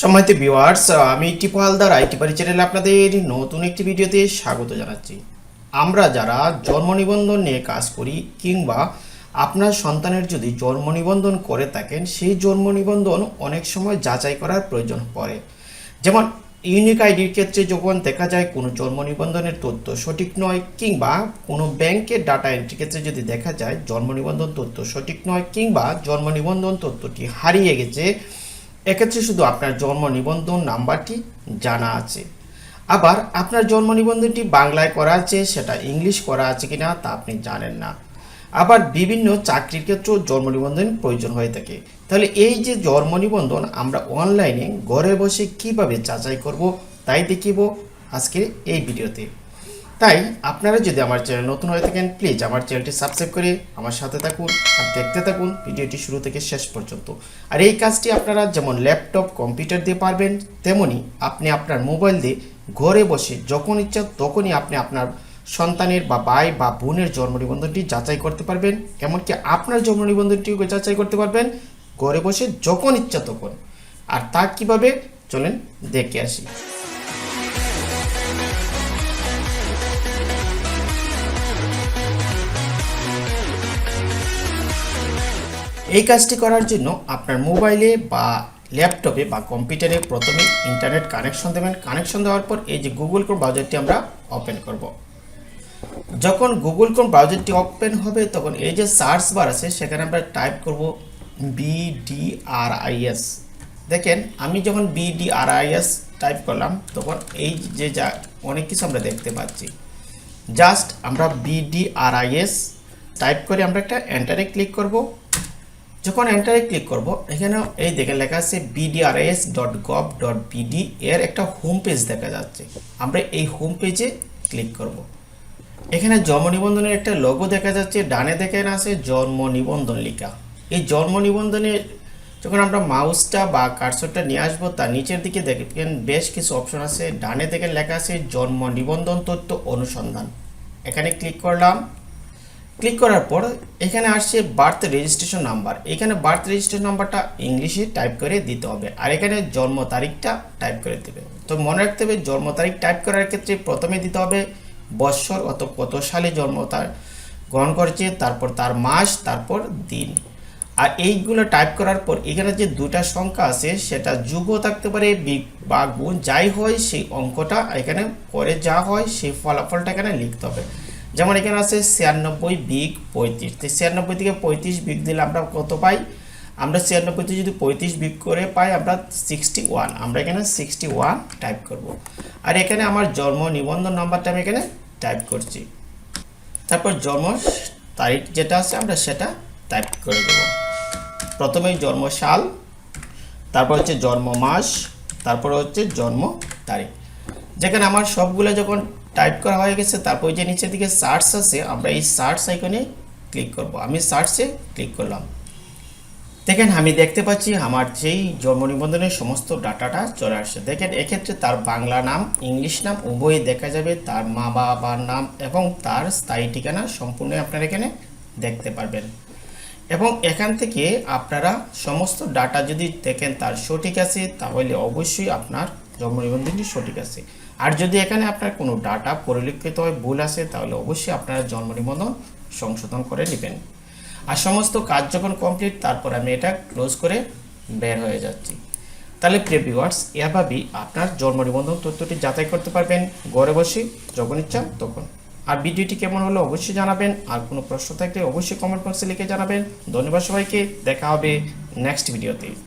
সম্মানিত ভিউয়ার্স আমি টিপু হালদার আইটি পারি চ্যানেলে আপনাদের নতুন একটি ভিডিওতে স্বাগত জানাচ্ছি। আমরা যারা জন্ম নিবন্ধন নিয়ে কাজ করি কিংবা আপনার সন্তানের যদি জন্ম নিবন্ধন করে থাকেন, সেই জন্ম নিবন্ধন অনেক সময় যাচাই করার প্রয়োজন পড়ে। যেমন ইউনিক আইডির ক্ষেত্রে যখন দেখা যায় কোনো জন্ম নিবন্ধনের তথ্য সঠিক নয় কিংবা কোনো ব্যাংকের ডাটা এন্ট্রি ক্ষেত্রে যদি দেখা যায় জন্ম নিবন্ধন তথ্য সঠিক নয় কিংবা জন্ম নিবন্ধন তথ্যটি হারিয়ে গেছে এক্ষেত্রে শুধু আপনার জন্ম নিবন্ধন নাম্বারটি জানা আছে। আবার আপনার জন্ম নিবন্ধনটি বাংলায় করা আছে, সেটা ইংলিশ করা আছে কিনা তা আপনি জানেন না। আবার বিভিন্ন চাকরির ক্ষেত্রেও জন্ম নিবন্ধন প্রয়োজন হয়ে থাকে। তাহলে এই যে জন্ম নিবন্ধন আমরা অনলাইনে ঘরে বসে কীভাবে যাচাই করব তাই দেখিব আজকের এই ভিডিওতে। তাই আপনারা যদি আমার চ্যানেল নতুন হয়ে থাকেন প্লিজ আমার চ্যানেলটি সাবস্ক্রাইব করে আমার সাথে থাকুন আর দেখতে থাকুন ভিডিওটি শুরু থেকে শেষ পর্যন্ত। আর এই কাজটি আপনারা যেমন ল্যাপটপ কম্পিউটার দিয়ে পারবেন, তেমনি আপনি আপনার মোবাইল দিয়ে ঘরে বসে যখন ইচ্ছা তখনই আপনি আপনার সন্তানের বা ভাই বা বোনের জন্ম নিবন্ধনটি যাচাই করতে পারবেন। এমনকি আপনার জন্ম নিবন্ধনটিও যাচাই করতে পারবেন ঘরে বসে যখন ইচ্ছা তখন। আর তা কীভাবে? চলেন দেখে আসি। এই কাজটি করার জন্য আপনার মোবাইলে বা ল্যাপটপে বা কম্পিউটারে প্রথমে ইন্টারনেট কানেকশন দেবেন। কানেকশন দেওয়ার পর এই যে গুগল ক্রোম ব্রাউজারটি আমরা ওপেন করব। যখন গুগল ক্রোম ব্রাউজারটি ওপেন হবে, তখন এই যে সার্চ বার আছে, সেখানে আমরা টাইপ করব বিডিআরআইএস দেখেন, আমি যখন বিডিআরআইএস টাইপ করলাম, তখন এই যে যা, অনেক কিছু আমরা দেখতে পাচ্ছি। জাস্ট আমরা বিডিআরআইএস টাইপ করে আমরা একটা এন্টারে ক্লিক করব। যখন এন্টারে ক্লিক করব, এখানে এই দেখে লেখা আছে BDRS dot gov dot BD এর একটা হোম পেজ দেখা যাচ্ছে। আমরা এই হোম পেজে ক্লিক করব। এখানে জন্ম নিবন্ধনের একটা লোগো দেখা যাচ্ছে, ডানে দেখেন আছে জন্ম নিবন্ধন লেখা। এই জন্ম নিবন্ধনে যখন আমরা মাউসটা বা কার্সরটা নিয়ে আসব, তার নিচের দিকে দেখবেন বেশ কিছু অপশন আছে। ডানে দেখে লেখা আছে জন্ম নিবন্ধন তথ্য অনুসন্ধান। এখানে ক্লিক করলাম। ক্লিক করার পর এখানে আসছে বার্থ রেজিস্ট্রেশন নাম্বার এখানে বার্থ রেজিস্ট্রেশন নাম্বারটা ইংলিশে টাইপ করে দিতে হবে। আর এখানে জন্ম তারিখটা টাইপ করে দেবে। তো মনে রাখতে হবে, জন্ম তারিখ টাইপ করার ক্ষেত্রে প্রথমে দিতে হবে বৎসর অত কত সালে জন্ম তার, গ্রহণ করেছে, তারপর তার মাস, তারপর দিন। আর এইগুলো টাইপ করার পর এখানে যে দুটা সংখ্যা আছে, সেটা যুগ থাকতে পারে বা গুণ যাই হয়, সেই অঙ্কটা এখানে পরে যা হয়, সেই ফলাফলটা এখানে লিখতে হবে। যেমন এখানে আছে ছিয়ানব্বই বিগ পঁয়ত্রিশ। তো ছিয়ানব্বই থেকে পঁয়ত্রিশ বিগ দিলে আমরা কত পাই? আমরা ছিয়ানব্বই থেকে যদি পঁয়ত্রিশ বিগ করে পাই, আমরা সিক্সটি ওয়ান আমরা এখানে সিক্সটি ওয়ান টাইপ করব। আর এখানে আমার জন্ম নিবন্ধন নাম্বারটা আমি এখানে টাইপ করছি। তারপর জন্ম তারিখ যেটা আছে, আমরা সেটা টাইপ করে দেব। প্রথমেই জন্ম সাল, তারপর হচ্ছে জন্ম মাস, তারপর হচ্ছে জন্ম তারিখ। যেখানে আমার সবগুলো যখন টাইপ করা হয়ে গেছে, তারপর যে নিচের দিকে সার্চ আছে, আমরা এই সার্চ আইকনে ক্লিক করব। আমি সার্চে ক্লিক করলাম। দেখেন, আমি দেখতে পাচ্ছি আমার যেই জন্ম নিবন্ধনের সমস্ত ডাটাটা চলে আসছে। দেখেন, এক্ষেত্রে তার বাংলা নাম, ইংলিশ নাম উভয়ই দেখা যাবে। তার মা বাবার নাম এবং তার স্থায়ী ঠিকানা সম্পূর্ণ আপনারা এখানে দেখতে পারবেন। এবং এখান থেকে আপনারা সমস্ত ডাটা যদি দেখেন তার সঠিক আছে, তাহলে অবশ্যই আপনার জন্ম নিবন্ধনটি সঠিক আছে। আর যদি এখানে আপনার কোনো ডাটা পরিলক্ষিত হয়, ভুল আছে, তাহলে অবশ্যই আপনারা জন্ম নিবন্ধন সংশোধন করে নেবেন। আর সমস্ত কাজ যখন কমপ্লিট তারপর আমি এটা ক্লোজ করে বের হয়ে যাচ্ছি। তাহলে প্রিয় ভিউয়ার্স এভাবেই আপনার জন্ম নিবন্ধন তথ্যটি যাচাই করতে পারবেন। ঘরে বসে যখন ইচ্ছা তখন। আর ভিডিওটি কেমন হলো অবশ্যই জানাবেন। আর কোনো প্রশ্ন থাকলে অবশ্যই কমেন্ট বক্সে লিখে জানাবেন। ধন্যবাদ সবাইকে। দেখা হবে নেক্সট ভিডিওতে